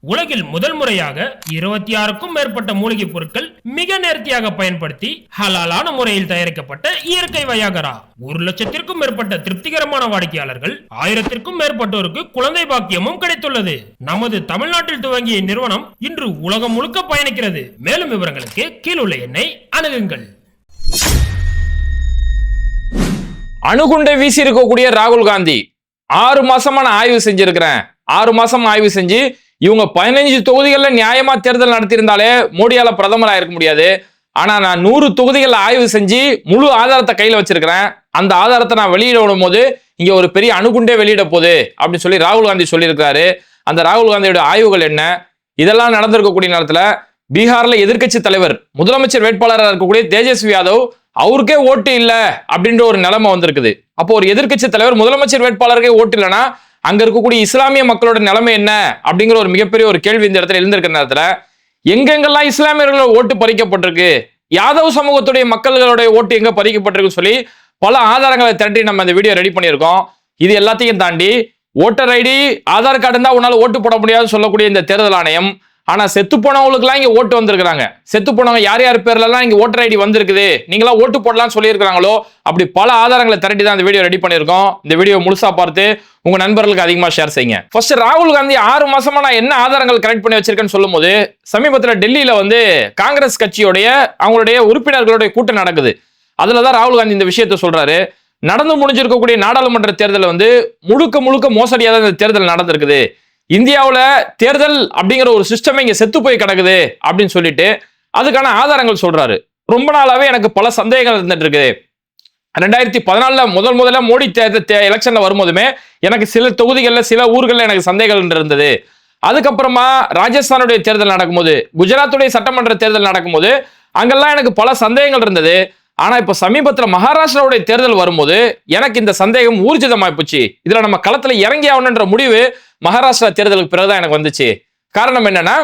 உலகில் முதல் முறையாக இருபத்தி ஆறுக்கும் மேற்பட்ட மூலிகைப் பொருட்கள் மிக நேர்த்தியாக பயன்படுத்தி ஹலாலான முறையில் தயாரிக்கப்பட்ட இயற்கை வயாகரா. ஒரு லட்சத்திற்கும் மேற்பட்ட திருப்திகரமான வாடிக்கையாளர்கள் ஆயிரத்திற்கும் மேற்பட்டோருக்கு குழந்தை பாக்கியமும் கிடைத்துள்ளது. நமது தமிழ்நாட்டில் துவங்கிய நிறுவனம் இன்று உலகம் முழுக்க பயணிக்கிறது. மேலும் விவரங்களுக்கு கீழுள்ள எண்ணை அணுகுங்கள். அணுகுண்டை வீசி இருக்கக்கூடிய ராகுல் காந்தி. ஆறு மாசமா நான் ஆய்வு செஞ்சிருக்கிறேன். ஆறு மாசம் ஆய்வு செஞ்சு இவங்க பதினஞ்சு தொகுதிகளில் நியாயமா தேர்தல் நடத்தியிருந்தாலே மோடியால பிரதமர் ஆயிருக்க முடியாது. ஆனா நான் நூறு தொகுதிகளில் ஆய்வு செஞ்சு முழு ஆதாரத்தை கையில வச்சிருக்கிறேன். அந்த ஆதாரத்தை நான் வெளியிட விடும் போது இங்க ஒரு பெரிய அணுகுண்டே வெளியிட போகுது அப்படின்னு சொல்லி ராகுல் காந்தி சொல்லியிருக்காரு அந்த ராகுல் காந்தியோட ஆய்வுகள் என்ன? இதெல்லாம் நடந்திருக்கக்கூடிய நேரத்துல பீகார்ல எதிர்கட்சி தலைவர் முதலமைச்சர் வேட்பாளராக இருக்கக்கூடிய தேஜஸ்வி யாதவ் அவருக்கே ஓட்டு இல்லை அப்படின்ற ஒரு நிலைமை வந்திருக்குது. அப்போ ஒரு எதிர்க்கட்சி தலைவர் முதலமைச்சர் வேட்பாளருக்கே ஓட்டு இல்லைன்னா அங்க இருக்கக்கூடிய இஸ்லாமிய மக்களோட நிலைமை என்ன அப்படிங்கிற ஒரு மிகப்பெரிய ஒரு கேள்வி இந்த இடத்துல எழுந்திருக்கிற நேரத்துல எங்கெங்கெல்லாம் இஸ்லாமியர்களோட ஓட்டு பறிக்கப்பட்டிருக்கு? யாதவ் சமூகத்துடைய மக்களுடைய ஓட்டு எங்க பறிக்கப்பட்டிருக்குன்னு சொல்லி பல ஆதாரங்களை திரட்டி நம்ம இந்த வீடியோ ரெடி பண்ணியிருக்கோம். இது எல்லாத்தையும் தாண்டி ஓட்டர் ஐடி ஆதார் கார்டு இருந்தால் உன்னால் ஓட்டு போட முடியாதுன்னு சொல்லக்கூடிய இந்த தேர்தல் ஆணையம் ஆனா செத்து போனவங்களுக்குலாம் இங்க ஓட்டு வந்திருக்கிறாங்க. செத்து போனவங்க யார் யார் பேர்ல எல்லாம் இங்க ஓட்டர் ஐடி வந்திருக்குது? நீங்களா ஓட்டு போடலாம்னு சொல்லியிருக்காங்களோ அப்படி பல ஆதாரங்களை திரட்டி தான் இந்த வீடியோ ரெடி பண்ணியிருக்கோம். இந்த வீடியோ முழுசா பார்த்து உங்க நண்பர்களுக்கு அதிகமா ஷேர் செய்யுங்க. ஃபர்ஸ்ட் ராகுல் காந்தி ஆறு மாசமா நான் என்ன ஆதாரங்கள் கலெக்ட் பண்ணி வச்சிருக்கேன்னு சொல்லும்போது சமீபத்துல டெல்லியில வந்து காங்கிரஸ் கட்சியோடைய அவங்களுடைய உறுப்பினர்களுடைய கூட்டம் நடக்குது. அதுலதான் ராகுல் காந்தி இந்த விஷயத்த சொல்றாரு. நடந்து முடிஞ்சிருக்கக்கூடிய நாடாளுமன்ற தேர்தல் வந்து முழுக்க முழுக்க மோசடியாக தான் இந்த தேர்தல் நடந்திருக்குது. இந்தியாவில் தேர்தல் அப்படிங்கிற ஒரு சிஸ்டம் இங்கே செத்து போய் கிடக்குது அப்படின்னு சொல்லிட்டு அதுக்கான ஆதாரங்கள் சொல்றாரு. ரொம்ப நாளாவே எனக்கு பல சந்தேகங்கள் இருந்துட்டு இருக்குது. ரெண்டாயிரத்தி பதினாலுல முதல் முதல்ல மோடி தேர்தல் எலெக்ஷன்ல வரும்போதுமே எனக்கு சில தொகுதிகளில் சில ஊர்களில் எனக்கு சந்தேகங்கள் இருந்தது. அதுக்கப்புறமா ராஜஸ்தானுடைய தேர்தல் நடக்கும்போது குஜராத்துடைய சட்டமன்ற தேர்தல் நடக்கும்போது அங்கெல்லாம் எனக்கு பல சந்தேகங்கள் இருந்தது. ஆனால் இப்போ சமீபத்தில் மகாராஷ்டிராவுடைய தேர்தல் வரும்போது எனக்கு இந்த சந்தேகம் ஊர்ஜிதமாய் போச்சு இதில் நம்ம களத்தில் இறங்கி ஆகணுன்ற முடிவு மகாராஷ்டிரா தேர்தலுக்கு பிறகுதான் எனக்கு வந்துச்சு. காரணம் என்னன்னா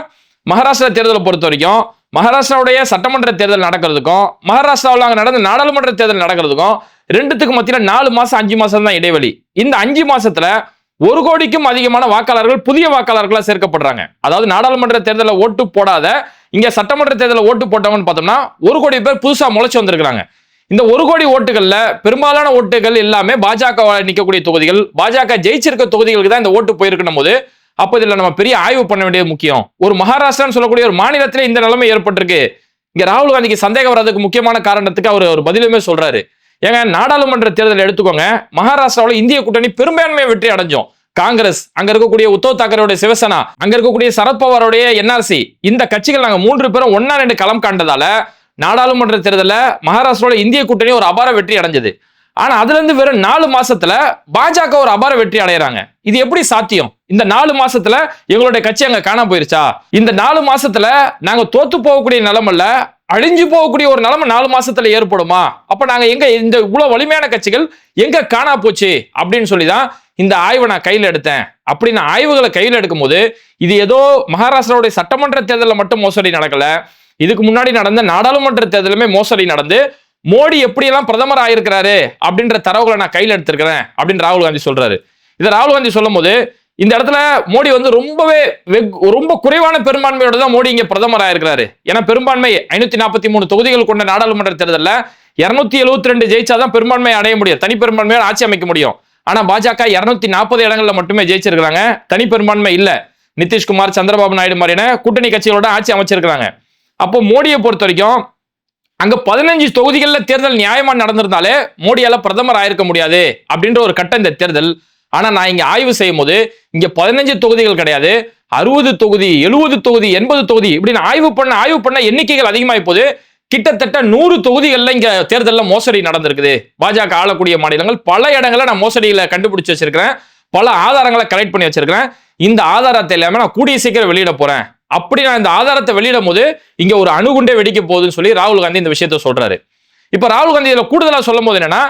மகாராஷ்டிரா தேர்தலை பொறுத்த வரைக்கும் மகாராஷ்டிராவுடைய சட்டமன்ற தேர்தல் நடக்கிறதுக்கும் மகாராஷ்டிராவில் அங்கே நடந்த நாடாளுமன்ற தேர்தல் நடக்கிறதுக்கும் ரெண்டுத்துக்கு மத்தியில் நாலு மாதம் அஞ்சு மாதம் தான் இடைவெளி. இந்த அஞ்சு மாதத்தில் ஒரு கோடிக்கும் அதிகமான வாக்காளர்கள் புதிய வாக்காளர்களாக சேர்க்கப்படுறாங்க. அதாவது நாடாளுமன்ற தேர்தலில் ஓட்டு போடாத இங்க சட்டமன்ற தேர்தலில் ஓட்டு போட்டவங்கன்னு பார்த்தோம்னா ஒரு கோடி பேர் புதுசா முளைச்சு வந்திருக்கிறாங்க. இந்த ஒரு கோடி ஓட்டுகள்ல பெரும்பாலான ஓட்டுகள் எல்லாமே பாஜக நிற்கக்கூடிய தொகுதிகள் பாஜக ஜெயிச்சிருக்க தொகுதிகளுக்கு தான் இந்த ஓட்டு போயிருக்கணும் போது அப்போ இதுல நம்ம பெரிய ஆய்வு பண்ண வேண்டியது முக்கியம். ஒரு மகாராஷ்டிரான்னு சொல்லக்கூடிய ஒரு மாநிலத்திலே இந்த நிலைமை ஏற்பட்டிருக்கு. இங்க ராகுல் காந்திக்கு சந்தேகம் வர்றதுக்கு முக்கியமான காரணத்துக்கு அவர் ஒரு பதிலுமே சொல்றாரு. ஏங்க நாடாளுமன்ற தேர்தல் எடுத்துக்கோங்க. மகாராஷ்டிராவில் இந்திய கூட்டணி பெரும்பான்மையை வெற்றி அடைஞ்சோம். காங்கிரஸ் அங்க இருக்கக்கூடிய உத்தவ் தாக்கரேவுடைய சிவசேனா அங்க இருக்கக்கூடிய சரத்பவாருடைய என்ஆர்சி இந்த கட்சிகள் நாங்க மூன்று பேரும் ஒன்னா ரெண்டு களம் காண்டதால நாடாளுமன்ற தேர்தலில் மகாராஷ்டிராவோட இந்திய கூட்டணி ஒரு அபார வெற்றி அடைஞ்சது. ஆனா அதுல இருந்து வெறும் நாலு மாசத்துல பாஜக ஒரு அபார வெற்றி அடையறாங்க. இது எப்படி சாத்தியம்? இந்த நாலு மாசத்துல எங்களுடைய கட்சி அங்க காண போயிருச்சா? இந்த நாலு மாசத்துல நாங்க தோத்து போகக்கூடிய நிலமல்ல அழிஞ்சு போகக்கூடிய ஒரு நிலைமை நாலு மாசத்துல ஏற்படுமா? அப்ப நாங்க எங்க இந்த இவ்வளவு வலிமையான கட்சிகள் எங்க காணா போச்சு? அப்படின்னு சொல்லிதான் இந்த ஆய்வை நான் கையில எடுத்தேன். அப்படின்னு ஆய்வுகளை கையில் எடுக்கும் போது இது ஏதோ மகாராஷ்டிராவுடைய சட்டமன்ற தேர்தலில் மட்டும் மோசடி நடக்கல. இதுக்கு முன்னாடி நடந்த நாடாளுமன்ற தேர்தலுமே மோசடி நடந்து மோடி எப்படியெல்லாம் பிரதமர் ஆயிருக்கிறாரு அப்படின்ற தரவுகளை நான் கையில் எடுத்திருக்கிறேன் அப்படின்னு ராகுல் காந்தி சொல்றாரு. இதை ராகுல் காந்தி சொல்லும் போது இந்த இடத்துல மோடி வந்து ரொம்பவே ரொம்ப குறைவான பெரும்பான்மையோட தான் மோடி இங்க பிரதமர் ஆயிருக்கிறாரு ஏன்னா பெரும்பான்மை ஐநூத்தி நாற்பத்தி மூணு தொகுதிகள் கொண்ட நாடாளுமன்ற தேர்தலில் இருநூத்தி எழுபத்தி ரெண்டு ஜெயிச்சாதான் பெரும்பான்மை அடைய முடியும். தனி பெரும்பான்மையோட ஆட்சி அமைக்க முடியும். ஆனா பாஜக இருநூத்தி நாற்பது இடங்கள்ல மட்டுமே ஜெயிச்சிருக்கிறாங்க. தனி பெரும்பான்மை இல்ல. நிதிஷ்குமார் சந்திரபாபு நாயுடு மாதிரியான கூட்டணி கட்சிகளோட ஆட்சி அமைச்சிருக்கிறாங்க. அப்போ மோடியை பொறுத்த வரைக்கும் அங்க பதினஞ்சு தொகுதிகளில் தேர்தல் நியாயமா நடந்திருந்தாலே மோடியால பிரதமர் ஆயிருக்க முடியாது அப்படின்ற ஒரு கட்டம் இந்த தேர்தல். ஆனா நான் இங்க ஆய்வு செய்யும் போது இங்க பதினஞ்சு தொகுதிகள் கிடையாது. அறுபது தொகுதி எழுபது தொகுதி எண்பது தொகுதி இப்படின்னு ஆய்வு பண்ண ஆய்வு பண்ண எண்ணிக்கைகள் அதிகமாகி போகுது கிட்டத்தட்ட நூறு தொகுதிகளில் இங்க தேர்தலில் மோசடி நடந்திருக்குது. பாஜக ஆளக்கூடிய மாநிலங்கள் பல இடங்களில் நான் மோசடியில் கண்டுபிடிச்சு வச்சிருக்கிறேன். பல ஆதாரங்களை கலெக்ட் பண்ணி வச்சிருக்கிறேன். இந்த ஆதாரத்தை இல்லாமல் நான் கூடிய சீக்கிரம் வெளியிட போறேன். அப்படி நான் இந்த ஆதாரத்தை வெளியிடும் போது இங்க ஒரு அணுகுண்டே வெடிக்க போகுதுன்னு சொல்லி ராகுல் காந்தி இந்த விஷயத்த சொல்றாரு. இப்ப ராகுல் காந்தி இதுல கூடுதலா சொல்லும் போது என்னன்னா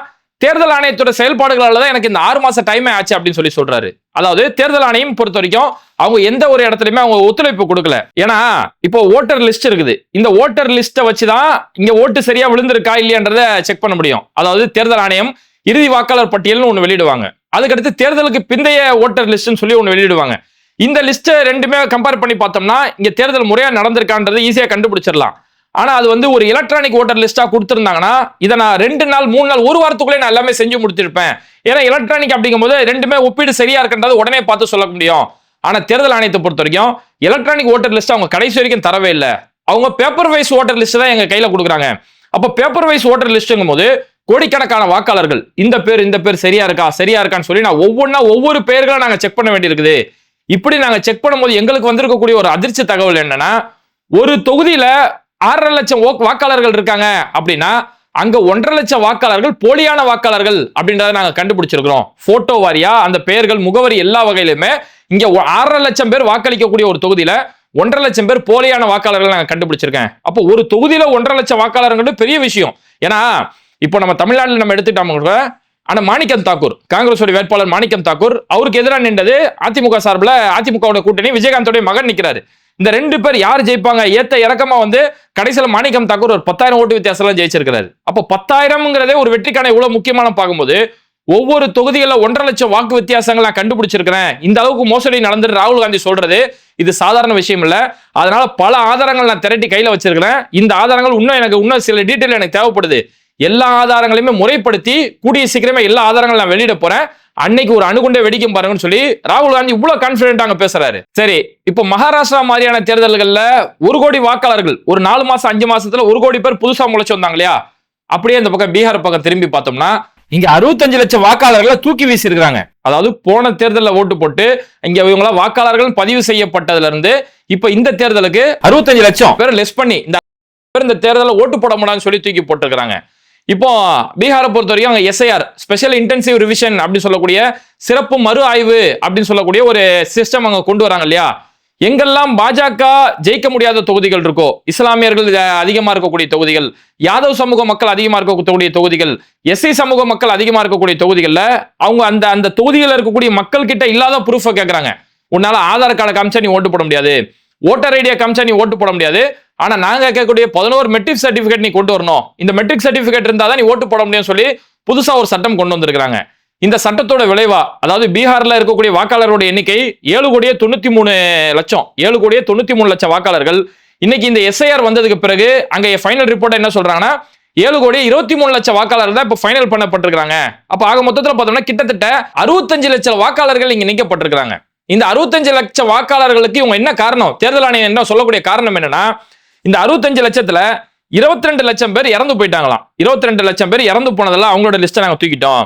தேர்தல் ஆணையத்தோட செயல்பாடுகளால தான் எனக்கு இந்த ஆறு மாச டைமே ஆச்சு அப்படின்னு சொல்லி சொல்றாரு. அதாவது தேர்தல் ஆணையம் பொறுத்த வரைக்கும் அவங்க எந்த ஒரு இடத்துலயுமே அவங்க ஒத்துழைப்பு கொடுக்கல. ஏன்னா இப்போ ஓட்டர் லிஸ்ட் இருக்குது. இந்த ஓட்டர் லிஸ்ட்டை வச்சுதான் இங்க ஓட்டு சரியா விழுந்திருக்கா இல்லையன்றத செக் பண்ண முடியும். அதாவது தேர்தல் ஆணையம் இறுதி வாக்காளர் பட்டியல்னு ஒன்று வெளியிடுவாங்க. அதுக்கடுத்து தேர்தலுக்கு பிந்தைய ஓட்டர் லிஸ்ட்னு சொல்லி ஒன்று வெளியிடுவாங்க. இந்த லிஸ்ட்டை ரெண்டுமே கம்பேர் பண்ணி பார்த்தோம்னா இங்க தேர்தல் முறையா நடந்திருக்கான்றது ஈஸியா கண்டுபிடிச்சிடலாம். ஆனால் அது வந்து ஒரு எலக்ட்ரானிக் ஓட்டர் லிஸ்ட்டாக கொடுத்துருந்தாங்கன்னா இதை நான் ரெண்டு நாள் மூணு நாள் ஒரு வாரத்துக்குள்ளே நான் எல்லாமே செஞ்சு முடிச்சிருப்பேன் ஏன்னா எலக்ட்ரானிக் அப்படிங்கும்போது ரெண்டுமே ஒப்பீடு சரியா இருக்கின்றது உடனே பார்த்து சொல்ல முடியும். ஆனால் தேர்தல் ஆணையத்தை பொறுத்த வரைக்கும் எலக்ட்ரானிக் ஓட்டர் லிஸ்ட் அவங்க கடைசி வரைக்கும் தரவே இல்லை. அவங்க பேப்பர் வைஸ் ஓட்டர் லிஸ்ட் தான் எங்கள் கையில் கொடுக்குறாங்க. அப்போ பேப்பர் வைஸ் ஓட்டர் லிஸ்ட்டுங்கும் போது கோடிக்கணக்கான வாக்காளர்கள் இந்த பேர் இந்த பேர் சரியா இருக்கா சரியா இருக்கான்னு சொல்லி நான் ஒவ்வொன்றா ஒவ்வொரு பேர்களை நாங்கள் செக் பண்ண வேண்டியிருக்குது. இப்படி நாங்கள் செக் பண்ணும்போது எங்களுக்கு வந்திருக்கக்கூடிய ஒரு அதிர்ச்சி தகவல் என்னன்னா ஒரு தொகுதியில ஆறரை லட்சம் ஓக்- வாக்காளர்கள் இருக்காங்க அப்படின்னா அங்க ஒன்றரை லட்சம் வாக்காளர்கள் போலியான வாக்காளர்கள் அப்படின்றத நாங்க கண்டுபிடிச்சிருக்கிறோம். போட்டோ வாரியா அந்த பெயர்கள் முகவரி எல்லா வகையிலுமே இங்க ஆறரை லட்சம் பேர் வாக்களிக்கக்கூடிய ஒரு தொகுதியில ஒன்றரை லட்சம் பேர் போலியான வாக்காளர்கள் நாங்க கண்டுபிடிச்சிருக்கேன். அப்போ ஒரு தொகுதியில ஒன்றரை லட்சம் வாக்காளர்கள் பெரிய விஷயம். ஏன்னா இப்போ நம்ம தமிழ்நாட்டில் நம்ம எடுத்துட்டோம் ஆனா மாணிக்கம் தாக்கூர் காங்கிரஸோட வேட்பாளர் மாணிக்கம் தாக்கூர் அவருக்கு எதிராக நின்றது அதிமுக சார்பில் அதிமுகவோட கூட்டணி விஜயகாந்தோட மகன் நிற்கிறாரு இந்த ரெண்டு பேர் யார் ஜெயிப்பாங்க? ஏத்த இறக்கமா வந்து கடைசியில் மாணிக்கம் தாக்கூர் ஒரு பத்தாயிரம் ஓட்டு வித்தியாசம் ஜெயிச்சிருக்கிறாரு. அப்போ பத்தாயிரம்ங்கிறதே ஒரு வெற்றிக்கான இவ்வளவு முக்கியமான பார்க்கும்போது ஒவ்வொரு தொகுதிகளில் ஒன்றரை லட்சம் வாக்கு வித்தியாசங்கள் நான் கண்டுபிடிச்சிருக்கிறேன். இந்த அளவுக்கு மோசடி நடந்துட்டு ராகுல் காந்தி சொல்றது இது சாதாரண விஷயம் இல்ல. அதனால பல ஆதாரங்கள் நான் திரட்டி கையில வச்சிருக்கிறேன். இந்த ஆதாரங்கள் இன்னும் எனக்கு இன்னும் சில டீட்டெயில் எனக்கு தேவைப்படுது. எல்லா ஆதாரங்களையுமே முறைப்படுத்தி கூடிய சீக்கிரமே எல்லா ஆதாரங்களும் நான் வெளியிட போறேன். அன்னைக்கு ஒரு அணுகுண்டை வெடிக்கும் பாருங்கன்னு சொல்லி ராகுல் காந்தி இவ்வளவு கான்பிடென்ட் அங்க பேசுறாரு. சரி இப்போ மகாராஷ்டிரா மாதிரியான தேர்தல்கள்ல ஒரு கோடி வாக்காளர்கள் ஒரு நாலு மாசம் அஞ்சு மாசத்துல ஒரு கோடி பேர் புதுசா முளைச்சு வந்தாங்க இல்லையா? அப்படியே இந்த பக்கம் பீகார் பக்கம் திரும்பி பார்த்தோம்னா இங்க அறுபத்தஞ்சு லட்சம் வாக்காளர்களை தூக்கி வீசி இருக்காங்க அதாவது போன தேர்தலில் ஓட்டு போட்டு இங்க இவங்கள வாக்காளர்கள் பதிவு செய்யப்பட்டதுல இருந்து இப்ப இந்த தேர்தலுக்கு அறுபத்தஞ்சு லட்சம். பேர் லெஸ் பண்ணி இந்த இந்த தேர்தலில் ஓட்டு போட முடியாதுன்னு சொல்லி தூக்கி போட்டிருக்கிறாங்க. இப்போ பீகாரை பொறுத்த வரைக்கும் அங்கே எஸ்ஐஆர் ஸ்பெஷல் இன்டென்சிவ் ரிவிஷன் அப்படின்னு சொல்லக்கூடிய சிறப்பு மறு ஆய்வு அப்படின்னு சொல்லக்கூடிய ஒரு சிஸ்டம் அங்கே கொண்டு வராங்க இல்லையா? எங்கெல்லாம் பாஜக ஜெயிக்க முடியாத தொகுதிகள் இருக்கோ இஸ்லாமியர்கள் அதிகமா இருக்கக்கூடிய தொகுதிகள் யாதவ் சமூக மக்கள் அதிகமா இருக்கக்கூடிய தொகுதிகள் எஸ்சி சமூக மக்கள் அதிகமா இருக்கக்கூடிய தொகுதிகளில் அவங்க அந்த அந்த தொகுதிகளில் இருக்கக்கூடிய மக்கள் கிட்ட இல்லாத ப்ரூஃபை கேட்கறாங்க உன்னால ஆதார் கார்டை காமிச்சா நீ ஓட்டு போட முடியாது. ஓட்டர் ஐடியா காமிச்சா நீ ஓட்டு போட முடியாது. ஆனா நாங்க கேட்கக்கூடிய பதினோரு மெட்ரிக் சர்டிபிகேட் நீ கொண்டு வரணும். இந்த மெட்ரிக் சர்டிபிகேட் இருந்தா தான் நீ ஓட்டு போட முடியும்னு சொல்லி புதுசா ஒரு சட்டம் கொண்டு வந்திருக்கிறாங்க. இந்த சட்டத்தோட விளைவா அதாவது பீகார்ல இருக்கக்கூடிய வாக்காளர்களுடைய எண்ணிக்கை ஏழு கோடியே தொண்ணூத்தி மூணு லட்சம். ஏழு கோடியே தொண்ணூத்தி மூணு லட்சம் வாக்காளர்கள். இன்னைக்கு இந்த எஸ்ஐஆர் வந்ததுக்கு பிறகு அங்க ஃபைனல் ரிப்போர்ட் என்ன சொல்றாங்கன்னா ஏழு கோடி இருபத்தி மூணு லட்சம் வாக்காளர்கள் தான் இப்ப ஃபைனல் பண்ணப்பட்டிருக்காங்க அப்ப ஆக மொத்தத்துல பார்த்தோம்னா கிட்டத்தட்ட அறுபத்தஞ்சு லட்சம் வாக்காளர்கள் இங்க நீக்கப்பட்டிருக்காங்க இந்த அறுபத்தஞ்சு லட்சம் வாக்காளர்களுக்கு இவங்க என்ன காரணம்? தேர்தல் ஆணையம் என்ன சொல்லக்கூடிய காரணம் என்னன்னா இந்த அறுபத்தஞ்சு லட்சத்துல இருபத்தி ரெண்டு லட்சம் பேர் இறந்து போயிட்டாங்களாம். இருபத்தி ரெண்டு லட்சம் பேர் இறந்து போனதெல்லாம் அவங்களோட லிஸ்ட்டை நாங்க தூக்கிட்டோம்.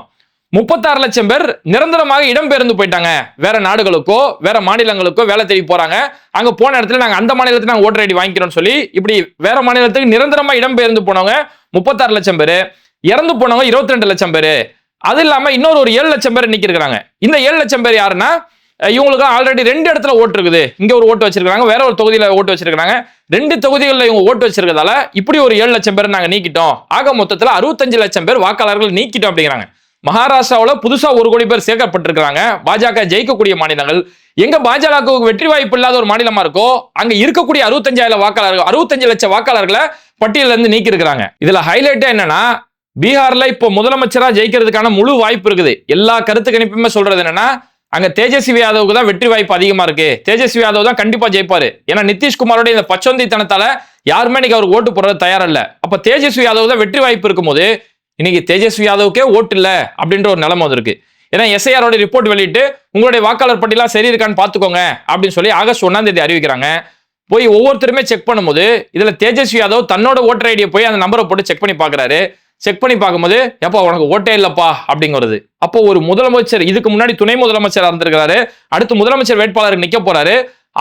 முப்பத்தாறு லட்சம் பேர் நிரந்தரமாக இடம்பெயர்ந்து போயிட்டாங்க. வேற நாடுகளுக்கோ வேற மாநிலங்களுக்கோ வேலை தேடி போறாங்க. அங்க போன இடத்துல நாங்க அந்த மாநிலத்துல நாங்க ஓட்டர் ஐடி வாங்கிக்கிறோம்னு சொல்லி இப்படி வேற மாநிலத்துக்கு நிரந்தரமா இடம்பெயர்ந்து போனவங்க முப்பத்தாறு லட்சம் பேர். இறந்து போனவங்க இருபத்தி ரெண்டு லட்சம் பேர். அது இல்லாம இன்னொரு ஒரு ஏழு லட்சம் பேர் நிக்கிறாங்க இந்த ஏழு லட்சம் பேர் யாருன்னா இவங்களுக்கு ஆல்ரெடி ரெண்டு இடத்துல ஓட்டு இருக்குது. இங்க ஒரு ஓட்டு வச்சிருக்காங்க வேற ஒரு தொகுதியில ஓட்டு வச்சிருக்காங்க ரெண்டு தொகுதிகளில் இவங்க ஓட்டு வச்சிருக்கதால இப்படி ஒரு ஏழு லட்சம் பேர் நாங்க நீக்கிட்டோம். ஆக மொத்தத்துல அறுபத்தஞ்சு லட்சம் பேர் வாக்காளர்கள் நீக்கிட்டோம் அப்படிங்கிறாங்க. மகாராஷ்டிராவில் புதுசா ஒரு கோடி பேர் சேர்க்கப்பட்டிருக்கிறாங்க. பாஜக ஜெயிக்கக்கூடிய மாநிலங்கள். எங்க பாஜகவுக்கு வெற்றி வாய்ப்பு இல்லாத ஒரு மாநிலமா இருக்கோ அங்க இருக்கக்கூடிய அறுபத்தஞ்சாயிரம் வாக்காளர்கள் அறுபத்தஞ்சு லட்சம் வாக்காளர்களை பட்டியல இருந்து நீக்கி இருக்கிறாங்க இதுல ஹைலைட்டே என்னன்னா பீகார்ல இப்போ முதலமைச்சரா ஜெயிக்கிறதுக்கான முழு வாய்ப்பு இருக்குது. எல்லா கருத்து கணிப்புமே சொல்றது என்னன்னா அங்க தேஜஸ்வி யாதவுக்கு தான் வெற்றி வாய்ப்பு அதிகமா இருக்கு. தேஜஸ்வி யாதவ் தான் கண்டிப்பா ஜெயிப்பாரு. ஏன்னா நிதிஷ்குமாரோட இந்த பச்சொந்தித்தனத்தால யாருமே இன்னைக்கு அவர் ஓட்டு போடுறது தயாரில்ல. அப்ப தேஜஸ்வி யாதவ் தான் வெற்றி வாய்ப்பு இருக்கும்போது இன்னைக்கு தேஜஸ்வி யாதவுக்கே ஓட்டு இல்ல அப்படின்ற ஒரு நிலைமை வந்திருக்கு. ஏன்னா எஸ்ஐஆரோட ரிப்போர்ட் வெளியிட்டு உங்களுடைய வாக்காளர் பட்டியலாம் சரி இருக்கான்னு பாத்துக்கோங்க அப்படின்னு சொல்லி ஆகஸ்ட் ஒன்னாம் தேதி அறிவிக்கிறாங்க. போய் ஒவ்வொருத்தருமே செக் பண்ணும்போது இதுல தேஜஸ்வி யாதவ் தன்னோட ஓட்டர் ஐடியை போய் அந்த நம்பரை போட்டு செக் பண்ணி பார்க்குறாரு செக் பண்ணி பார்க்கும்போது எப்பா உனக்கு ஓட்டே இல்லப்பா? அப்படிங்கிறது. அப்போ ஒரு முதலமைச்சர் இதுக்கு முன்னாடி துணை முதலமைச்சர் இருந்திருக்கிறாரு. அடுத்து முதலமைச்சர் வேட்பாளர் நிக்க போறாரு.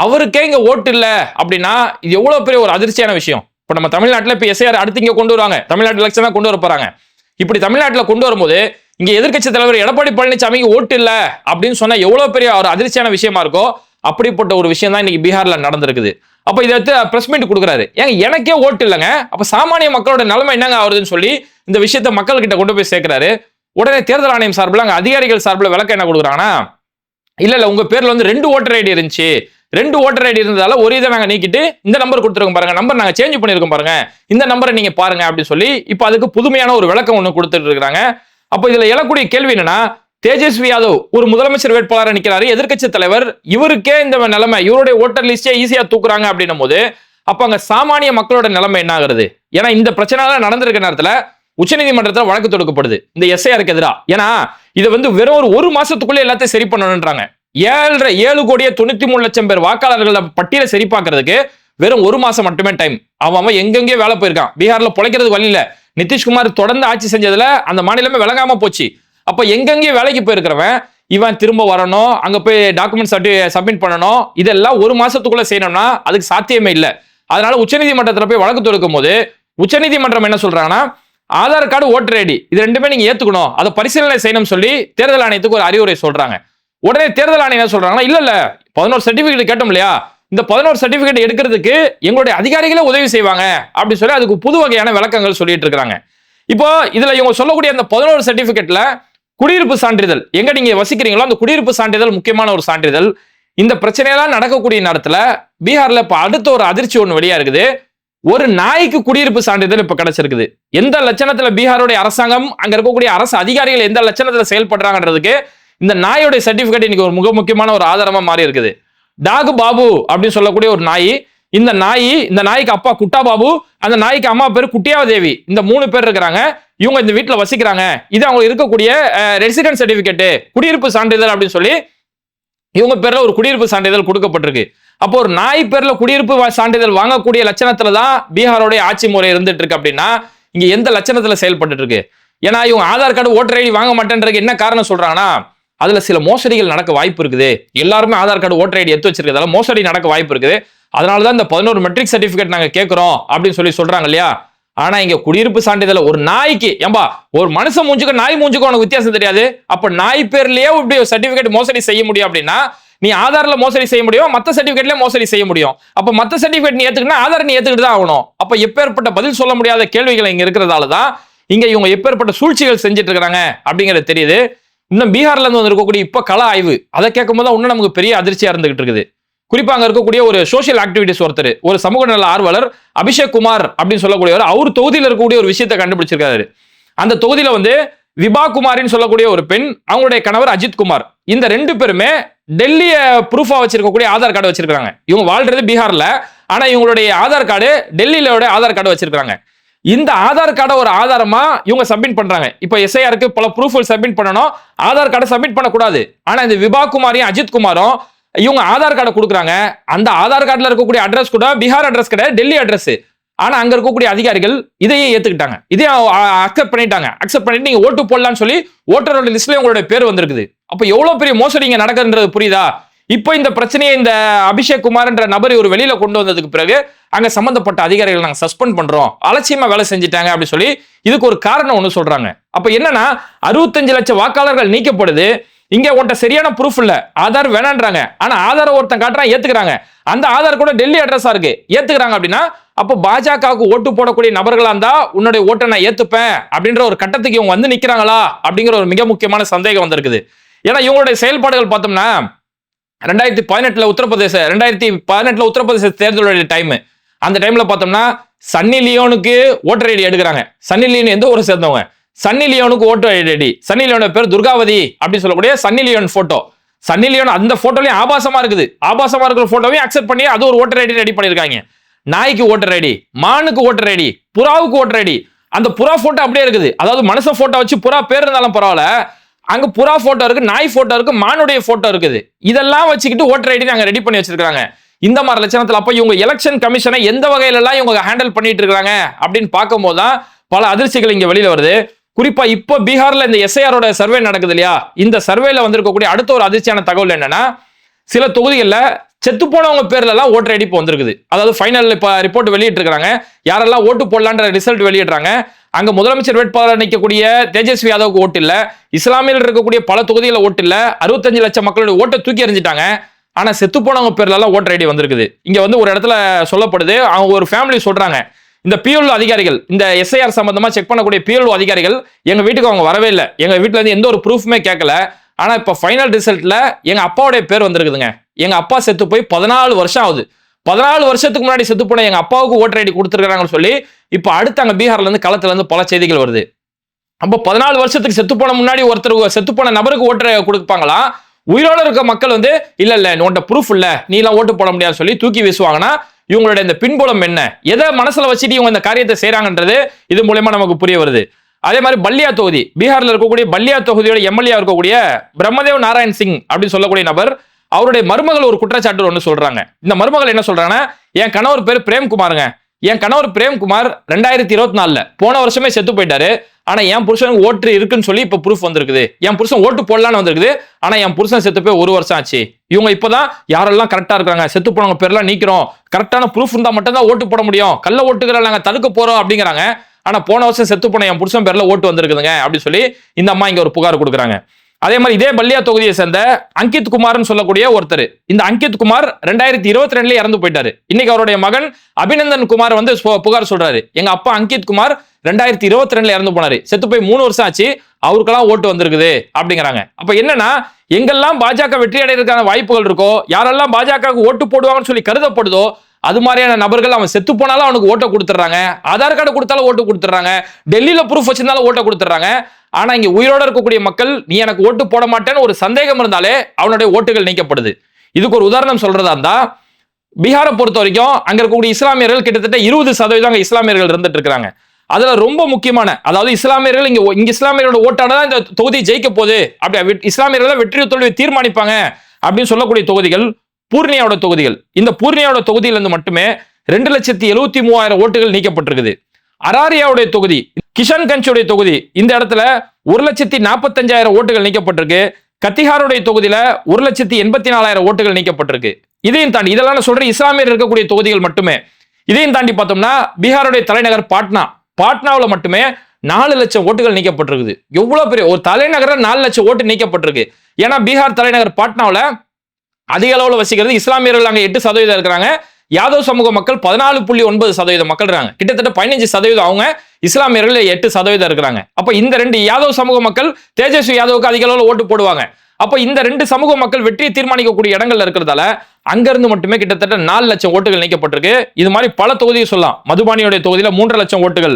அவருக்கே இங்க ஓட்டு இல்ல அப்படின்னா இது எவ்வளவு பெரிய ஒரு அதிர்ச்சியான விஷயம். இப்போ நம்ம தமிழ்நாட்டில் இப்போ எஸ்ஐஆர் அடுத்து இங்க கொண்டு வருவாங்க. தமிழ்நாட்டு எலெக்ஷன் கொண்டு வர போறாங்க இப்படி தமிழ்நாட்டில் கொண்டு வரும்போது இங்க எதிர்க்கட்சி தலைவர் எடப்பாடி பழனிசாமிக்கு ஓட்டு இல்ல அப்படின்னு சொன்னா எவ்வளவு பெரிய ஒரு அதிர்ச்சியான விஷயமா இருக்கோ அப்படிப்பட்ட ஒரு விஷயம் தான் இன்னைக்கு பீகார்ல நடந்திருக்குது. அப்போ இதை எடுத்து ப்ரெஸ் மீட் கொடுக்குறாரு. ஏங்க எனக்கே ஓட்டு இல்லைங்க. அப்போ சாமானிய மக்களோட நிலைமை என்னங்க ஆகுதுன்னு சொல்லி இந்த விஷயத்தை மக்கள் கிட்ட கொண்டு போய் சேர்க்கிறாரு. உடனே தேர்தல் ஆணையம் சார்பில் அங்கே அதிகாரிகள் சார்பில் விளக்கம் என்ன கொடுக்குறாங்கன்னா இல்லை இல்லை உங்கள் பேரில் வந்து ரெண்டு ஓட்டர் ஐடி இருந்துச்சு. ரெண்டு ஓட்டர் ஐடி இருந்ததால ஒரு இதை நாங்கள் நீக்கிட்டு இந்த நம்பர் கொடுத்துருக்கோம் பாருங்க. நம்பர் நாங்கள் சேஞ்ச் பண்ணியிருக்கோம் பாருங்க. இந்த நம்பரை நீங்கள் பாருங்க அப்படின்னு சொல்லி இப்போ அதுக்கு புதுமையான ஒரு விளக்கம் ஒன்று கொடுத்துட்டு இருக்கிறாங்க அப்போ இதில் எழக்கூடிய கேள்வி என்னன்னா தேஜஸ்வி யாதவ் ஒரு முதலமைச்சர் வேட்பாளராக நிற்கிறாரு எதிர்க்கட்சி தலைவர் இவருக்கே இந்த நிலைமை இவருடைய ஓட்டர் லிஸ்டே ஈஸியா தூக்குறாங்க அப்படின்னும் போது அப்ப அங்க சாமானிய மக்களோட நிலைமை என்ன ஆகுறது? ஏன்னா இந்த பிரச்சனை நடந்திருக்க நேரத்துல உச்சநீதிமன்றத்தில் வழக்கு தொடுக்கப்படுது. இந்த எஸ்ஐஆருக்கு எதிராக ஏன்னா இதை வந்து வெறும் ஒரு ஒரு மாசத்துக்குள்ளே எல்லாத்தையும் சரி பண்ணணுன்றாங்க. ஏழரை ஏழு கோடியே தொண்ணூத்தி மூணு லட்சம் பேர் வாக்காளர்கள பட்டியலை சரி பார்க்கறதுக்கு வெறும் ஒரு மாசம் மட்டுமே டைம் அவன் அவன் எங்கெங்கேயோ வேலை போயிருக்கான். பீகார்ல பொழைக்கிறதுக்கு வழி இல்ல. நிதிஷ்குமார் தொடர்ந்து ஆட்சி செஞ்சதுல அந்த மாநிலமே விளங்காம போச்சு. அப்ப எங்கெங்கேயோ வேலைக்கு போயிருக்கிறவன் இவன் திரும்ப வரணும் அங்க போய் டாக்குமெண்ட் சப்மிட் பண்ணணும் இதெல்லாம் ஒரு மாசத்துக்குள்ள செய்யணும்னா அதுக்கு சாத்தியமே இல்லை. அதனால உச்சநீதிமன்றத்தில் போய் வழக்கு தொடுக்கும் போது உச்சநீதிமன்றம் என்ன சொல்றாங்கன்னா ஆதார் கார்டு ஓட்டர் ஐடி இது ரெண்டுமே நீங்க ஏத்துக்கணும் அதை பரிசீலனை செய்யணும்னு சொல்லி தேர்தல் ஆணையத்துக்கு ஒரு அறிவுரை சொல்றாங்க. உடனே தேர்தல் ஆணையம் என்ன சொல்றாங்கன்னா இல்ல இல்ல பதினோரு சர்டிபிகேட் கேட்டோம் இல்லையா? இந்த பதினோரு சர்டிபிகேட் எடுக்கிறதுக்கு எங்களுடைய அதிகாரிகளே உதவி செய்வாங்க அப்படின்னு சொல்லி அதுக்கு புது வகையான விளக்கங்கள் சொல்லிட்டு இருக்காங்க இப்போ இதுல இவங்க சொல்லக்கூடிய அந்த பதினோரு சர்டிபிகேட்ல குடியிருப்பு சான்றிதழ். எங்க நீங்க வசிக்கிறீங்களோ அந்த குடியிருப்பு சான்றிதழ் முக்கியமான ஒரு சான்றிதழ். இந்த பிரச்சனையெல்லாம் நடக்கக்கூடிய நேரத்துல பீகார்ல இப்ப அடுத்த ஒரு அதிர்ச்சி ஒன்று வெளியா இருக்குது. ஒரு நாய்க்கு குடியிருப்பு சான்றிதழ் இப்ப கிடைச்சிருக்குது. எந்த லட்சணத்துல பீகாருடைய அரசாங்கம் அங்க இருக்கக்கூடிய அரசு அதிகாரிகள் எந்த லட்சணத்துல செயல்படுறாங்கன்றதுக்கு இந்த நாயோடைய சர்டிபிகேட் இன்னைக்கு ஒரு மிக முக்கியமான ஒரு ஆதாரமா மாறி இருக்குது. டாகு பாபு அப்படின்னு சொல்லக்கூடிய ஒரு நாய். இந்த நாய் இந்த நாய்க்கு அப்பா குட்டா பாபு அந்த நாய்க்கு அம்மா பேர் குட்டியாவ தேவி இந்த மூணு பேர் இருக்கிறாங்க. இவங்க இந்த வீட்டில் வசிக்கிறாங்க. இது அவங்க இருக்கக்கூடிய ரெசிடென்ட் சர்டிஃபிகேட்டு குடியிருப்பு சான்றிதழ் அப்படின்னு சொல்லி இவங்க பேரில் ஒரு குடியிருப்பு சான்றிதழ் கொடுக்கப்பட்டிருக்கு. அப்போ ஒரு நாய் பேரில் குடியிருப்பு சான்றிதழ் வாங்கக்கூடிய லட்சணத்துல தான் பீகாரோடைய ஆட்சி முறை இருந்துட்டு இருக்கு அப்படின்னா இங்க எந்த லட்சணத்துல செயல்பட்டு இருக்கு? ஏன்னா இவங்க ஆதார் கார்டு ஓட்டர் ஐடி வாங்க மாட்டேன்றதுக்கு என்ன காரணம் சொல்றாங்கன்னா அதுல சில மோசடிகள் நடக்க வாய்ப்பு இருக்குது. எல்லாருமே ஆதார் கார்டு ஓட்டர் ஐடி எடுத்து வச்சிருக்கிறதால மோசடி நடக்க வாய்ப்பு இருக்குது. அதனால தான் இந்த பதினோரு மெட்ரிக் சர்டிஃபிகேட் நாங்கள் கேட்குறோம் அப்படின்னு சொல்லி சொல்றாங்க இல்லையா? ஆனா இங்க குடியிருப்பு சான்றிதழ் ஒரு நாய்க்கு ஏம்பா ஒரு மனுஷன் மூஞ்சுக்கு நாய் மூஞ்சுக்கும் உனக்கு வித்தியாசம் தெரியாது? அப்ப நாய் பேர்லயே இப்படி சர்டிபிகேட் மோசடி செய்ய முடியும் அப்படின்னா நீ ஆதார்ல மோசடி செய்ய முடியும்? மத்த சர்டிபிகேட்ல மோசடி செய்ய முடியும். அப்ப மத்த சர்டிபிகேட் நீ ஏத்துக்கினா ஆதார் நீ ஏத்துக்கிட்டு தான் ஆகணும். அப்ப எப்பேற்பட்ட பதில் சொல்ல முடியாத கேள்விகள் இங்க இருக்கிறதால தான் இங்க இவங்க எப்பேற்பட்ட சூழ்ச்சிகள் செஞ்சுட்டு இருக்கிறாங்க அப்படிங்கிறது தெரியுது. இன்னும் பீகார்ல இருந்து வந்திருக்கக்கூடிய இப்ப கள ஆய்வு அதை கேட்கும் போது இன்னும் நமக்கு பெரிய அதிர்ச்சியா இருந்துகிட்டு இருக்குது. குறிப்பா அங்க இருக்கக்கூடிய ஒரு சோஷியல் ஆக்டிவிட்டிஸ் ஒருத்தர் ஒரு சமூக நல ஆர்வலர் அபிஷேக் குமார் அப்படின்னு சொல்லக்கூடியவர் அவர் தொகுதியில் இருக்கக்கூடிய ஒரு விஷயத்தை கண்டுபிடிச்சிருக்காரு. அந்த தொகுதியில வந்து விபா குமாரின்னு சொல்லக்கூடிய ஒரு பெண் அவங்களுடைய கணவர் அஜித் குமார். இந்த ரெண்டு பேருமே டெல்லிய ப்ரூஃபா வச்சிருக்கக்கூடிய ஆதார் கார்டு வச்சிருக்காங்க இவங்க வாழ்றது பீகார்ல ஆனா இவங்களுடைய ஆதார் கார்டு டெல்லியில ஆதார் கார்டு வச்சிருக்காங்க இந்த ஆதார் கார்டை ஒரு ஆதாரமா இவங்க சப்மிட் பண்றாங்க. இப்போ எஸ்ஐஆருக்கு பல ப்ரூஃப்கள் சப்மிட் பண்ணணும். ஆதார் கார்டை சப்மிட் பண்ணக்கூடாது. ஆனா இந்த விபா குமாரியும் அஜித் குமாரும் இவங்க ஆதார் கார்டை கொடுக்குறாங்க. அந்த ஆதார் கார்டில் இருக்கக்கூடிய அட்ரஸ் கூட பீகார் அட்ரஸ் கிடையாது டெல்லி அட்ரஸ் ஆனா அங்க இருக்கக்கூடிய அதிகாரிகள் இதையே ஏத்துக்கிட்டாங்க. இதையே அக்செப்ட் பண்ணிட்டாங்க. அக்செப்ட் பண்ணிட்டு நீங்க ஓட்டு போடலாம்னு சொல்லி ஓட்டரோட லிஸ்ட்ல உங்களுடைய பேர் வந்திருக்குது. அப்ப எவ்வளவு பெரிய மோசடி இங்க நடக்குதுன்றது புரியுதா? இப்போ இந்த பிரச்சனையை இந்த அபிஷேக் குமார்ன்ற நபரை ஒரு வெளியில கொண்டு வந்ததுக்கு பிறகு அங்க சம்பந்தப்பட்ட அதிகாரிகள் நாங்க சஸ்பெண்ட் பண்றோம். அலட்சியமா வேலை செஞ்சுட்டாங்க அப்படின்னு சொல்லி இதுக்கு ஒரு காரணம் ஒன்று சொல்றாங்க. அப்ப என்னன்னா அறுபத்தஞ்சு லட்சம் வாக்காளர்கள் நீக்கப்படுது. இங்க உன்ட்ட சரியான ப்ரூஃப் இல்ல. ஆதார் வேணான்றாங்க. ஆனா ஆதார ஒருத்தன் காட்டுறான் ஏத்துக்கிறாங்க. அந்த ஆதார் கூட டெல்லி அட்ரஸா இருக்கு. ஏத்துக்கிறாங்க அப்படின்னா அப்போ பாஜகவுக்கு ஓட்டு போடக்கூடிய நபர்களா இருந்தா உன்னுடைய ஓட்டை நான் ஏத்துப்பேன் அப்படின்ற ஒரு கட்டத்துக்கு இவங்க வந்து நிக்கிறாங்களா அப்படிங்கிற ஒரு மிக முக்கியமான சந்தேகம் வந்திருக்குது. ஏன்னா இவங்களுடைய செயல்பாடுகள் பார்த்தோம்னா ரெண்டாயிரத்தி பதினெட்டுல உத்தரப்பிரதேச ரெண்டாயிரத்தி பதினெட்டுல உத்தரப்பிரதேச தேர்தலுடைய டைம் அந்த டைம்ல பார்த்தோம்னா சன்னி லியோனுக்கு ஓட்டர் ஐடி எடுக்கிறாங்க. சன்னி லியோன் எந்த ஊரை சேர்ந்தவங்க? சன்னி லியோனுக்கு ஓட்டர் ஐடி சன்னி லியோனோட பேர் துர்காவதி அப்படின்னு சொல்லக்கூடிய Sunny Leone photo Sunny Leone அந்த போட்டோலையும் ஆபாசமா இருக்குது. ஆபாசமா இருக்கிற போட்டோவையும் அக்செப்ட் பண்ணி அது ஒரு ஓட்டர் ஐடி ரெடி பண்ணிருக்காங்க நாய்க்கு ஓட்டர் ஐடி மானுக்கு ஓட்டர் ஐடி புறாவுக்கு ஓட்டர் ஐடி அந்த புறா போட்டோ அப்படியே இருக்குது. அதாவது மனுஷ போட்டோ வச்சு புறா பேர் இருந்தாலும் பரவாயில்ல. அங்க புறா போட்டோ இருக்கு நாய் போட்டோ இருக்கு மானுடைய போட்டோ இருக்குது. இதெல்லாம் வச்சுக்கிட்டு ஓட்டர் ஐடி நாங்க ரெடி பண்ணி வச்சிருக்காங்க இந்த மாதிரி லட்சணத்தில் அப்ப இவங்க எலெக்ஷன் கமிஷனை எந்த வகையிலலாம் இவங்க ஹேண்டில் பண்ணிட்டு இருக்காங்க அப்படின்னு பார்க்கும்போது தான் பல அதிர்ச்சிகள் இங்க வெளியில வருது. குறிப்பா இப்போ பீகார்ல இந்த எஸ்ஐஆரோட சர்வே நடக்குது இல்லையா? இந்த சர்வேல வந்திருக்கக்கூடிய அடுத்த ஒரு அதிர்ச்சியான தகவல் என்னன்னா சில தொகுதிகளில் செத்து போனவங்க பேர்ல எல்லாம் ஓட்டர் ஐடி இப்போ வந்திருக்குது. அதாவது ஃபைனல் இப்போ ரிப்போர்ட் வெளியிட்டு இருக்காங்க யாரெல்லாம் ஓட்டு போடலான்ற ரிசல்ட் வெளியிடுறாங்க. அங்க முதலமைச்சர் வேட்பாளர் நிற்கக்கூடிய தேஜஸ்வி யாதவுக்கு ஓட்டு இல்ல. இஸ்லாமியில் இருக்கக்கூடிய பல தொகுதிகளில் ஓட்டு இல்ல. அறுபத்தஞ்சு லட்சம் மக்களுடைய ஓட்டை தூக்கி எறிஞ்சிட்டாங்க. ஆனா செத்து போனவங்க பேர்ல எல்லாம் ஓட்டர் ஐடி வந்திருக்குது. இங்க வந்து ஒரு இடத்துல சொல்லப்படுது. அவங்க ஒரு ஃபேமிலி சொல்றாங்க. இந்த பிஎல்ஓ அதிகாரிகள் இந்த எஸ்ஐஆர் சம்பந்தமா செக் பண்ணக்கூடிய பிஎல்ஓ அதிகாரிகள் எங்க வீட்டுக்கு அவங்க வரவே இல்லை. எங்க வீட்டுல இருந்து எந்த ஒரு ப்ரூஃப்மே கேட்கல ஆனா இப்ப ஃபைனல் ரிசல்ட்ல எங்க அப்பாவுடைய பேர் வந்திருக்குதுங்க. எங்க அப்பா செத்து போய் பதினாலு வருஷம் ஆகுது. பதினாலு வருஷத்துக்கு முன்னாடி செத்து போன எங்க அப்பாவுக்கு ஓட்டர் ஐடி கொடுத்துருக்காங்கன்னு சொல்லி இப்போ அடுத்து அங்க பீகார்ல இருந்து களத்துல இருந்து பல செய்திகள் வருது. அப்போ பதினாலு வருஷத்துக்கு செத்து போன முன்னாடி ஒருத்தர் செத்து போன நபருக்கு ஓட்டர் கொடுப்பாங்களா? உயிரோட இருக்க மக்கள் வந்து இல்ல இல்ல உன்ட்ட ப்ரூஃப் இல்ல. நீ எல்லாம் ஓட்டு போட முடியாதுன்னு சொல்லி தூக்கி வீசுவாங்கன்னா இவங்களுடைய இந்த பின்புலம் என்ன? எதை மனசுல வச்சுட்டு இவங்க இந்த காரியத்தை செய்யறாங்கன்றது இது மூலயமா நமக்கு புரிய வருது. அதே மாதிரி பல்லியா தொகுதி. பீகார்ல இருக்கக்கூடிய பல்லியா தொகுதியோட எம்எல்ஏ இருக்கக்கூடிய பிரம்மதேவ் நாராயண் சிங் அப்படின்னு சொல்லக்கூடிய நபர் அவருடைய மருமகள் ஒரு குற்றச்சாட்டு ஒன்று சொல்றாங்க. இந்த மருமகள் என்ன சொல்றாங்கன்னா என் கணவர் பேர் பிரேம்குமாருங்க. என் கணவர் பிரேம்குமார் ரெண்டாயிரத்தி இருபத்தி நாலுல போன வருஷமே செத்து போயிட்டாரு. ஆனா என் புருஷனுக்கு ஓட்டு இருக்குன்னு சொல்லி இப்ப ப்ரூஃப் வந்திருக்குது. என் புருஷன் ஓட்டு போடலான்னு வந்திருக்குது. ஆனா என் புருஷன் செத்து போய் ஒரு வருஷம் ஆச்சு. இவங்க இப்பதான் யாரெல்லாம் கரெக்டா இருக்காங்க செத்து போனவங்க பேர்லாம் நீக்கிறோம். கரெக்டான ப்ரூஃப் இருந்தா மட்டும் தான் ஓட்டு போட முடியும். கள்ள ஓட்டுகளை நாங்க தடுக்க போறோம் அப்படிங்கிறாங்க. ஆனா போன வருஷம் செத்து போன என் புருஷன் பேர்ல ஓட்டு வந்திருக்குதுங்க அப்படின்னு சொல்லி இந்த அம்மா இங்க ஒரு புகார் கொடுக்குறாங்க. அதே மாதிரி இதே பல்லியா தொகுதியை சேர்ந்த அங்கித் குமார்னு சொல்லக்கூடிய ஒருத்தர். இந்த அங்கித் குமார் ரெண்டாயிரத்தி இருபத்தி ரெண்டுல இறந்து போயிட்டாரு. இன்னைக்கு அவருடைய மகன் அபிநந்தன் குமார் வந்து புகார் சொல்றாரு. எங்க அப்பா அங்கித் குமார் ரெண்டாயிரத்தி இருபத்தி ரெண்டுல இறந்து போனாரு. செத்து போய் மூணு வருஷம் ஆச்சு. அவருக்கெல்லாம் ஓட்டு வந்திருக்குது அப்படிங்கிறாங்க. அப்ப என்னன்னா எங்கெல்லாம் பாஜக வெற்றி அடைகிறதுக்கான வாய்ப்புகள் இருக்கோ யாரெல்லாம் பாஜகவுக்கு ஓட்டு போடுவாங்கன்னு சொல்லி கருதப்படுதோ அது மாதிரியான நபர்கள் அவன் செத்து போனாலும் அவனுக்கு ஓட்டை கொடுத்துட்றாங்க. ஆதார் கார்டு கொடுத்தாலும் ஓட்டு கொடுத்துட்றாங்க. டெல்லியில் ப்ரூஃப் வச்சிருந்தாலும் ஓட்டை கொடுத்துட்றாங்க. ஆனால் இங்கே உயிரோட இருக்கக்கூடிய மக்கள் நீ எனக்கு ஓட்டு போட மாட்டேன்னு ஒரு சந்தேகம் இருந்தாலே அவனுடைய ஓட்டுகள் நீக்கப்படுது. இதுக்கு ஒரு உதாரணம் சொல்றதா இருந்தா பீகாரை பொறுத்த வரைக்கும் அங்கே இருக்கக்கூடிய இஸ்லாமியர்கள் கிட்டத்தட்ட இருபது சதவீதம் அங்கே இஸ்லாமியர்கள் இருந்துட்டு இருக்காங்க அதுல ரொம்ப முக்கியமான அதாவது இஸ்லாமியர்கள் இங்க இங்க இஸ்லாமியர்களோட ஓட்டான தான் இந்த தொகுதி ஜெயிக்க போகுது. அப்படி இஸ்லாமியர்கள் வெற்றி தோல்வியை தீர்மானிப்பாங்க அப்படின்னு சொல்லக்கூடிய தொகுதிகள் பூர்ணியாவோட தொகுதிகள். இந்த பூர்ணியாவோட தொகுதியிலிருந்து மட்டுமே ரெண்டு லட்சத்தி எழுபத்தி மூவாயிரம் ஓட்டுகள் நீக்கப்பட்டிருக்குது. அராரியாவுடைய தொகுதி கிஷன்கஞ்சுடைய தொகுதி இந்த இடத்துல ஒரு லட்சத்தி நாற்பத்தஞ்சாயிரம் ஓட்டுகள் நீக்கப்பட்டிருக்கு. கத்திஹாருடைய தொகுதியில ஒரு லட்சத்தி எண்பத்தி நாலாயிரம் ஓட்டுகள் நீக்கப்பட்டிருக்கு. இதையும் தாண்டி இதெல்லாம் நான் சொல்றேன் இஸ்லாமியர் இருக்கக்கூடிய தொகுதிகள் மட்டுமே. இதையும் தாண்டி பார்த்தோம்னா பீகாருடைய தலைநகர் பாட்னா பாட்னாவில் மட்டுமே நாலு லட்சம் ஓட்டுகள் நீக்கப்பட்டிருக்குது. எவ்வளவு பெரிய ஒரு தலைநகரில் நாலு லட்சம் ஓட்டு நீக்கப்பட்டிருக்கு. ஏன்னா பீகார் தலைநகர் பாட்னாவில் அதிக அளவில் வசிக்கிறது இஸ்லாமியர்கள் அங்கே எட்டு சதவீதம் இருக்கிறாங்க. யாதவ் சமூக மக்கள் பதினாலு புள்ளி ஒன்பது சதவீதம் மக்கள் இருக்காங்க. கிட்டத்தட்ட பதினஞ்சு சதவீதம் அவங்க இஸ்லாமியர்கள் எட்டு சதவீதம் இருக்கிறாங்க. அப்ப இந்த ரெண்டு யாதவ் சமூக மக்கள் தேஜஸ்வி யாதவுக்கு அதிக அளவில் ஓட்டு போடுவாங்க. அப்ப இந்த ரெண்டு சமூக மக்கள் வெற்றியை தீர்மானிக்கக்கூடிய இடங்கள்ல இருக்கிறதால அங்கிருந்து மட்டுமே கிட்டத்தட்ட நாலு லட்சம் ஓட்டுகள் நீக்கப்பட்டிருக்கு. இது மாதிரி பல தொகுதியை சொல்லலாம். மதுபானியுடைய தொகுதியில மூன்று லட்சம் ஓட்டுகள்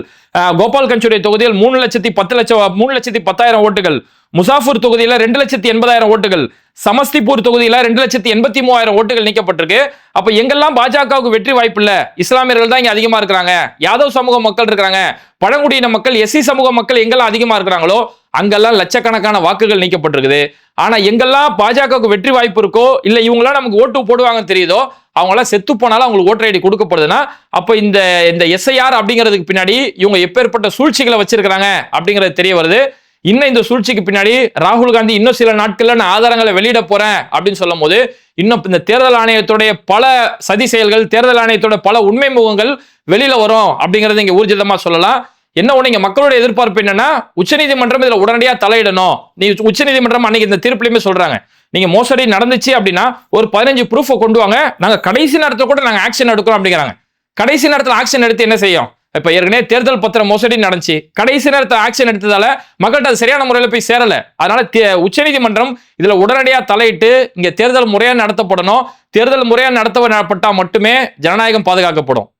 கோபால் கஞ்சுடைய தொகுதியில் மூணு லட்சத்தி பத்து லட்சம் மூணு லட்சத்தி பத்தாயிரம் ஓட்டுகள் முசாஃபூர் தொகுதியில ரெண்டு லட்சத்தி எண்பதாயிரம் ஓட்டுகள் சமஸ்திபூர் தொகுதியில ரெண்டு லட்சத்தி எண்பத்தி மூவாயிரம் ஓட்டுகள் நீக்கப்பட்டிருக்கு. அப்ப எங்கெல்லாம் பாஜகவுக்கு வெற்றி வாய்ப்பு இல்ல இஸ்லாமியர்கள் தான் இங்க அதிகமா இருக்கிறாங்க யாதவ் சமூக மக்கள் இருக்கிறாங்க பழங்குடியின மக்கள் எஸ்சி சமூக மக்கள் எங்கெல்லாம் அதிகமா இருக்கிறாங்களோ அங்கெல்லாம் லட்சக்கணக்கான வாக்குகள் நீக்கப்பட்டிருக்குது. ஆனா எங்கெல்லாம் பாஜகவுக்கு வெற்றி வாய்ப்பு இருக்கோ இல்ல இவங்களாம் நமக்கு ஓட்டு போடுவாங்கன்னு தெரியுதோ அவங்களாம் செத்து போனாலும் அவங்களுக்கு ஓட்டர் ஐடி கொடுக்கப்படுதுன்னா அப்போ இந்த இந்த எஸ்ஐஆர் அப்படிங்கிறதுக்கு பின்னாடி இவங்க எப்பேற்பட்ட சூழ்ச்சிகளை வச்சிருக்கிறாங்க அப்படிங்கிறது தெரிய வருது. இன்னும் இந்த சூழ்ச்சிக்கு பின்னாடி ராகுல் காந்தி இன்னும் சில நாட்கள்ல நான் ஆதாரங்களை வெளியிட போறேன் அப்படின்னு சொல்லும் போது இன்னும் இந்த தேர்தல் ஆணையத்துடைய பல சதி செயல்கள் தேர்தல் ஆணையத்தோட பல உண்மை முகங்கள் வெளியில வரும் அப்படிங்கறத இங்க ஊர்ஜிதமா சொல்லலாம். என்ன ஒண்ணு? இங்க மக்களோட எதிர்பார்ப்பு என்னன்னா உச்சநீதிமன்றம் இதுல உடனடியா தலையிடணும். நீ உச்சநீதிமன்றம் அன்னைக்கு இந்த தீர்ப்புலயுமே சொல்றாங்க. நீங்க மோசடி நடந்துச்சு அப்படின்னா ஒரு பதினஞ்சு ப்ரூஃபை கொண்டு வாங்க. நாங்க கடைசி நேரத்தில் கூட நாங்க ஆக்ஷன் எடுக்கிறோம் அப்படிங்கிறாங்க. கடைசி நேரத்தில் ஆக்ஷன் எடுத்து என்ன செய்யும்? இப்ப ஏற்கனவே தேர்தல் பத்திரம் மோசடி நடந்துச்சு. கடைசி நேரத்தில் ஆக்ஷன் எடுத்ததால மக்கள்கிட்ட அது சரியான முறையில போய் சேரல. அதனால தே- உச்சநீதிமன்றம் இதுல உடனடியா தலையிட்டு இங்க தேர்தல் முறையா நடத்தப்படணும். தேர்தல் முறையா நடத்தப்பட்டா மட்டுமே ஜனநாயகம் பாதுகாக்கப்படும்.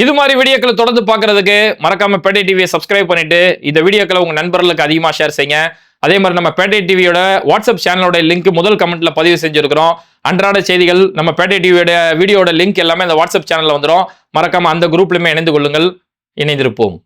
இது மாதிரி வீடியோக்களை தொடர்ந்து பார்க்கறதுக்கு மறக்காம பேட்டை டிவியை சப்ஸ்கிரைப் பண்ணிட்டு இந்த வீடியோக்களை உங்க நண்பர்களுக்கு அதிகமாக ஷேர் செய்யுங்க. அதே மாதிரி நம்ம பேட்டை டிவியோட வாட்ஸ்அப் சேனலோட லிங்க் முதல் கமெண்ட்ல பதிவு செஞ்சிருக்கிறோம். அன்றாட செய்திகள் நம்ம பேட்டை டிவியோட வீடியோட லிங்க் எல்லாமே அந்த வாட்ஸ்அப் சேனல்ல வந்துடும் மறக்காம அந்த குரூப்லயுமே இணைந்து கொள்ளுங்கள். இணைந்திருப்போம்.